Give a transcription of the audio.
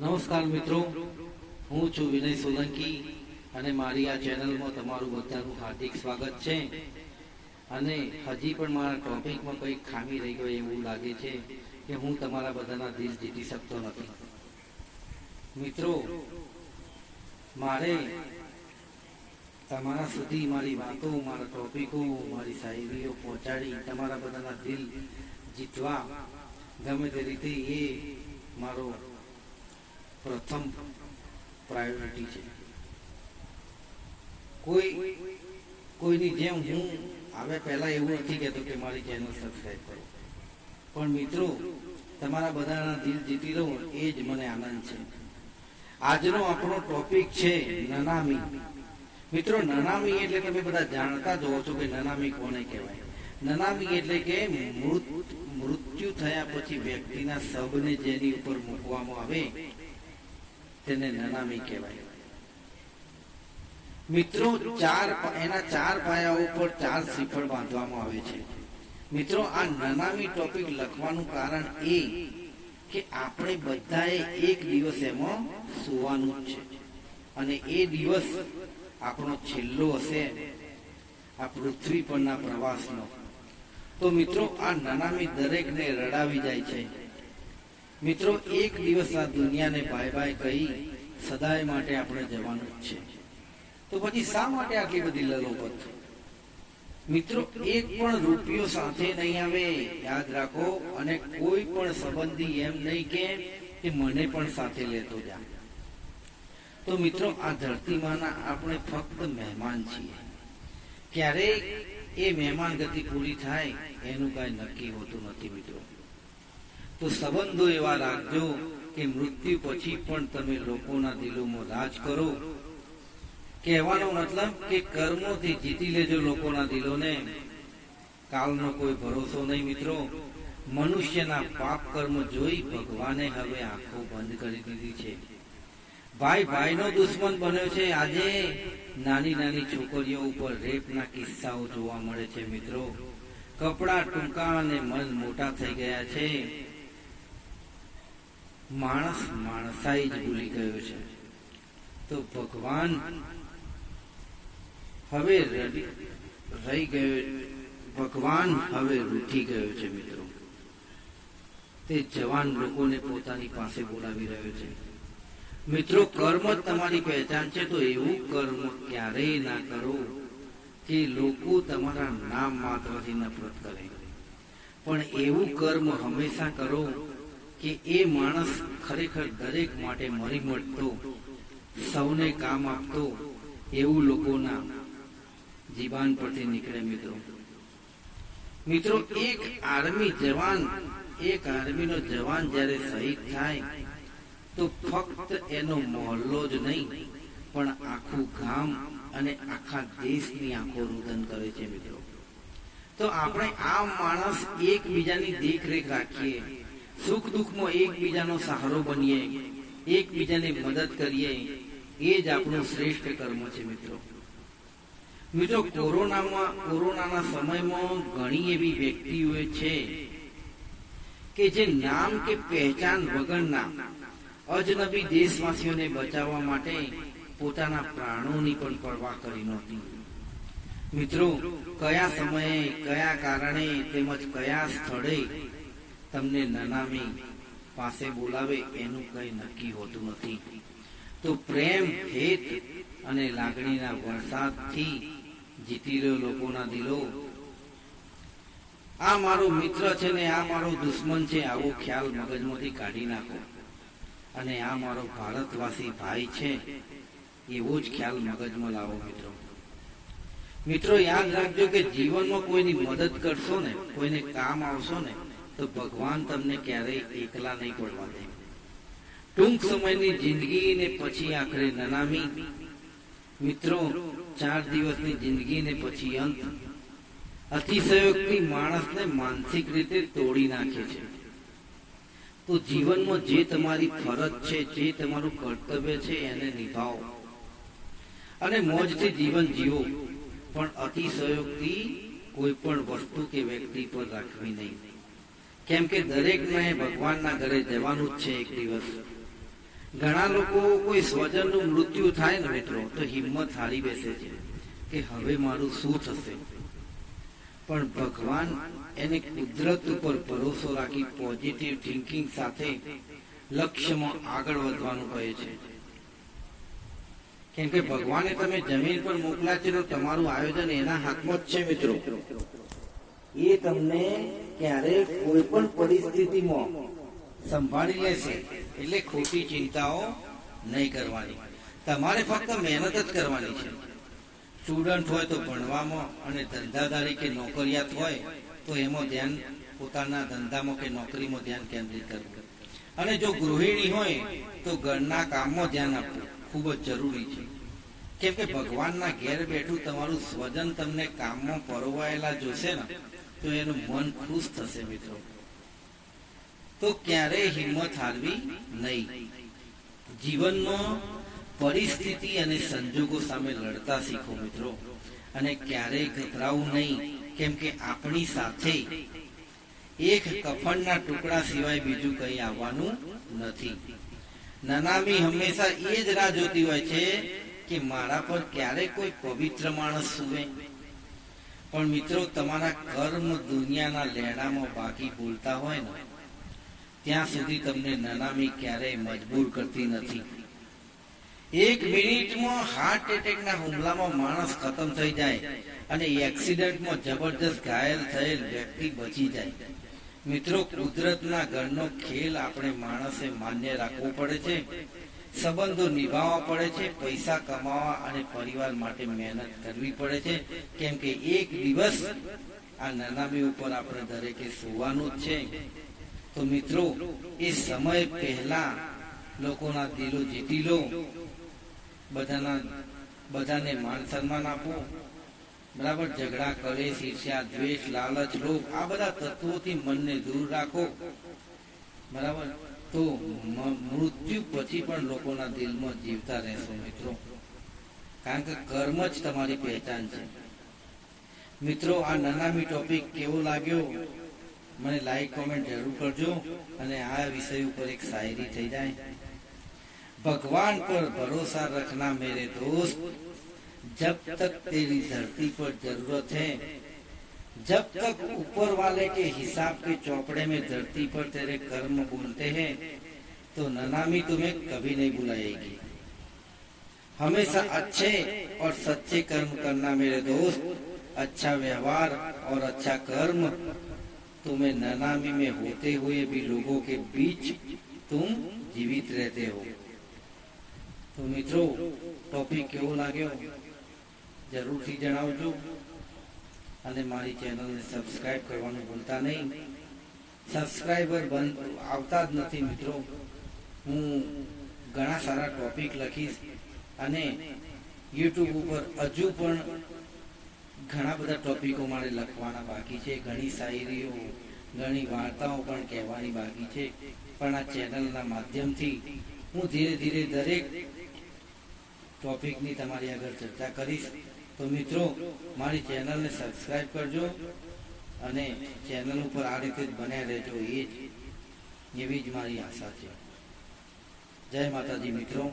નમસ્કાર મિત્રો. હું છું વિનય સોલંકી અને મારી આ ચેનલમાં તમારું બધાનું હાર્દિક સ્વાગત છે. અને હજી પણ મારા ટોપિકમાં કંઈક ખામી રહી ગઈ એવું લાગે છે કે હું તમારા બધાના દિલ જીતી શકતો નથી. મિત્રો, મારે તમારા સુધી મારી વાતો, મારા ટોપિકો, મારી શાયરીઓ પહોંચાડી તમારા બધાના દિલ જીતવા ગમે તે રીતે એ મારો પ્રથમ પ્રાયોરિટી છે. કોઈ કોઈની જેમ હું હવે પહેલા એવું નથી કહેતો કે મારી ચેનલ સબસ્ક્રાઈબ કરો. પણ મિત્રો, તમારા બધાના દિલ જીતી રહું એ જ મને આનંદ છે. આજનો આપણો ટોપિક છે નનામી. મિત્રો, નનામી એટલે તમે બધા જાણતા જ હોવો છો કે નનામી કોને કહેવાય? નનામી એટલે કે મૃત, મૃત્યુ થયા પછી વ્યક્તિના શબને જેની ઉપર મૂકવામાં આવે તેને નનામી કહેવાય. મિત્રો, ચાર એના ચાર પાયા ઉપર ચાર શ્રીફળ બાંધવામાં આવે છે. મિત્રો, આ નનામી ટોપિક લખવાનું કારણ એ કે આપણે બધાએ એક દિવસ એમાં સુવાનું જ છે. અને એ દિવસ આપણો છેલ્લો હશે, આ પૃથ્વી પરના પ્રવાસનો. તો મિત્રો, આ નનામી દરેકને રડાવી જાય છે. મિત્રો, એક દિવસ આ દુનિયાને બાય બાય કહી સદાય માટે આપણે જવાનું જ છે. તો પછી શા માટે આટલી બધી લલોપત? મિત્રો, એક પણ રૂપિયો સાથે નહીં આવે, યાદ રાખો, અને કોઈ પણ સંબંધી એમ નહીં કે એ મને પણ સાથે લેતો જા તો મિત્રો, આ ધરતીમાંના આપણે ફક્ત મહેમાન છીએ. ક્યારેક એ મહેમાન ગતિ પૂરી થાય, એનું કાંઈ નક્કી હોતું નથી, મિત્રો. તો સંબંધો એવા રાખજો કે મૃત્યુ પછી પણ તમે લોકોના દિલોમાં રાજ કરો. કહેવાનો મતલબ કે કર્મોથી જીતી લેજો લોકોના દિલોને. કાલનો કોઈ ભરોસો નહીં મિત્રો. મનુષ્યના પાપ કર્મ જોઈ ભગવાને હવે આંખો બંધ કરી દીધી છે. ભાઈ, ભાઈનો દુશ્મન બન્યો છે. આજે નાની નાની છોકરીઓ ઉપર રેપના કિસ્સાઓ જોવા મળે છે મિત્રો. કપડા ટૂંકા અને મન મોટા થઈ ગયા છે. માણસ માણસાઈ જ ભૂલી ગયો છે. તો ભગવાન હવે રહી ગયો, ભગવાન હવે રૂઠી ગયો છે મિત્રો. તે જવાન લોકોને પોતાની પાસે બોલાવી રહ્યો છે. મિત્રો, કર્મ તમારી પહેચાન છે, તો એવું કર્મ ક્યારેય ના કરો કે લોકો તમારા નામ માત્રથી નફરત કરે. પણ એવું કર્મ હંમેશા કરો કે એ માણસ ખરેખર દરેક માટે મરી મળતો, સૌને કામ આપતો એવું લોકોના જીવાન પરથી નીકળે મિત્રો. મિત્રો, એક આર્મી જવાન, એક આર્મીનો જવાન જ્યારે શહીદ થાય, તો ફક્ત એનો મોહલ્લો જ નહીં, પણ આખું ગામ અને આખા દેશની આંખો રુદન કરે છે મિત્રો. તો આપણે આ માણસ એકબીજાની દેખરેખ રાખીએ. સુખ દુઃખમાં એકબીજાનો સહારો બનીએ, એકબીજાને મદદ કરીએ, એ જ આપણું શ્રેષ્ઠ કર્મ છે મિત્રો. મિત્રો, કોરોનામાં, કોરોનાના સમયમાં ઘણી એવી વ્યક્તિઓ છે કે જે નામ કે પહેચાન વગરના અજનબી દેશવાસીઓને બચાવવા માટે પોતાના પ્રાણોની પણ પરવા કરી નહોતી. મિત્રો, કયા સમયે, કયા કારણે તેમજ કયા સ્થળે તમને નનામી પાસે બોલાવે એનું કઈ નક્કી હોતું નથી. તો પ્રેમ હેત અને લાગણીના વરસાદથી જીતી રહ્યો લોકોના દિલો. આ મારો મિત્ર છે ને આ મારો દુશ્મન છે, આવો ખ્યાલ મગજમાંથી કાઢી નાખો. અને આ મારો ભારતવાસી ભાઈ છે, એવો જ ખ્યાલ મગજમાં લાવો મિત્રો. મિત્રો, યાદ રાખજો કે જીવનમાં કોઈની મદદ કરશો ને, કોઈને કામ આવશો ને તો ભગવાન તમને ક્યારેય એકલા નહીં પડવા દે. ટૂંક સમયની જિંદગી ને પછી આખરે નનામી. મિત્રો, ચાર દિવસની જિંદગી ને પછી અંત. અતિશયોક્તિ માણસને માનસિક રીતે તોડી નાખે છે. તો જીવનમાં જે તમારી ફરજ છે, જે તમારું કર્તવ્ય છે, એને નિભાવો. અને મોજથી જીવન જીવો. પણ અતિશયોક્તિ કોઈ પણ વસ્તુ કે વ્યક્તિ પર રાખવી નહીં. કેમ કે દરેકને ભગવાનના ઘરે જવાનું જ છે એક દિવસ. ઘણા લોકો કોઈ સ્વજનનું મૃત્યુ થાય ને મિત્રો, તો હિંમત હારી બેસે છે કે હવે મારું શું થશે. પણ ભગવાન એને કુદરત ઉપર ભરોસો રાખી પોઝિટિવ થિંકિંગ સાથે લક્ષ્યમાં આગળ વધવાનું કહે છે. કેમ કે ભગવાને તમે જમીન પર મોકલા છે તમારું આયોજન એના હાથમાં જ છે મિત્રો. એ તમને ક્યારે કોઈ પણ પરિસ્થિતિમાં સંભાળી લેશે. એટલે ખોટી ચિંતાઓ નહીં કરવાની. તમારે ફક્ત મહેનત જ કરવાની છે. સ્ટુડન્ટ હોય તો ભણવામાં અને ધંધાદારી કે નોકરિયાત હોય તો એમાં ધ્યાન પોતાના ધંધામાં કે નોકરીમાં ધ્યાન કેન્દ્રિત કરવું. અને જો ગૃહિણી હોય તો ઘરના કામમાં ધ્યાન આપવું ખૂબ જ જરૂરી છે. કેમ કે ભગવાનના ઘેર બેઠું તમારું સ્વજન તમને કામમાં પરોવાયેલા જોશે ને, તો એનું મન ખુશ થશે મિત્રો. તો ક્યારેય હિંમત હારવી નહીં. જીવનમાં પરિસ્થિતિ અને સંજોગો સામે લડતા શીખો મિત્રો. અને ક્યારેય ગભરાવું નહીં, કેમ કે આપણી સાથે એક કફનના ટુકડા સિવાય બીજું કંઈ આવવાનું નથી. નનામી હંમેશા એ જ રાહ જોતી હોય છે કે મારા પર ક્યારે કોઈ પવિત્ર માણસ સુવે? પણ મિત્રો, તમારા કર્મ દુનિયાના લેણામાં બાકી બોલતા હોય ને, ત્યાં સુધી તમને નનામી ક્યારેય મજબૂર કરતી નથી. એક મિનિટમાં હાર્ટ એટેકના હુમલામાં માણસ ખતમ થઈ જાય અને એક્સિડન્ટમાં જબરજસ્ત ઘાયલ થયેલ વ્યક્તિ બચી જાય. મિત્રો, કુદરતના ઘરનો ખેલ આપણે માણસે માન્ય રાખવો પડે છે. સંબંધો નિભાવવા પડે છે, પૈસા કમાવા અને પરિવાર માટે મહેનત કરવી પડે છે. કેમ કે એક દિવસ આ નનામી ઉપર આપણે દરેકે સુવાનું છે. તો મિત્રો, એ સમય પહેલા લોકોના દિલો જીતી લો. બધાના, બધાને માન સન્માન આપો. બરાબર? ઝઘડા, કલેશ, ઈર્ષ્યા, દ્વેષ, લાલચ, લોભ, આ બધા તત્વોથી મનને દૂર રાખો. બરાબર? તો મૃત્યુ પછી પણ લોકોના દિલમાં જીવતા રહેશો મિત્રો. કારણ કે કર્મ જ તમારી પહેચાન છે. મિત્રો, આ નાનામી ટોપિક કેવો લાગ્યો? મને લાઈક કોમેન્ટ જરૂર કરજો અને આ વિષય ઉપર એક શાયરી થઈ જાય. ભગવાન પર ભરોસા રખના મેરે દોસ્ત, જબ તક તેરી ધરતી પર જરૂરત હૈ. जब तक ऊपर वाले के हिसाब के चौपड़े में धरती पर तेरे कर्म बोलते हैं तो ननामी तुम्हें कभी नहीं बुलाएगी हमेशा अच्छे और सच्चे कर्म करना मेरे दोस्त अच्छा व्यवहार और अच्छा कर्म तुम्हें ननामी में होते हुए भी लोगों के बीच तुम जीवित रहते हो તો મિત્રો ટોપિક કેવો લાગ્યો જરૂરથી જણાવજો અને મારી ચેનલને સબસ્ક્રાઇબ કરવાનું ભૂલતા નહીં. સબસ્ક્રાઇબર બંધ આવતા જ નથી મિત્રો. હું ઘણા સારા ટોપિક લખીશ અને યુટ્યુબ ઉપર હજુ પણ ઘણા બધા ટોપિકો મારે લખવાના બાકી છે. ઘણી શાયરીઓ, ઘણી વાર્તાઓ પણ કહેવાની બાકી છે. પણ આ ચેનલના માધ્યમથી હું ધીરે ધીરે દરેક ટોપિકની તમારી આગળ ચર્ચા કરીશ. તો મિત્રો, મારી ચેનલને સબસ્ક્રાઈબ કરજો અને ચેનલ ઉપર આ રીતે જ બન્યા રહેજો, એ જ, એવી જ મારી આશા છે. જય માતાજી મિત્રો.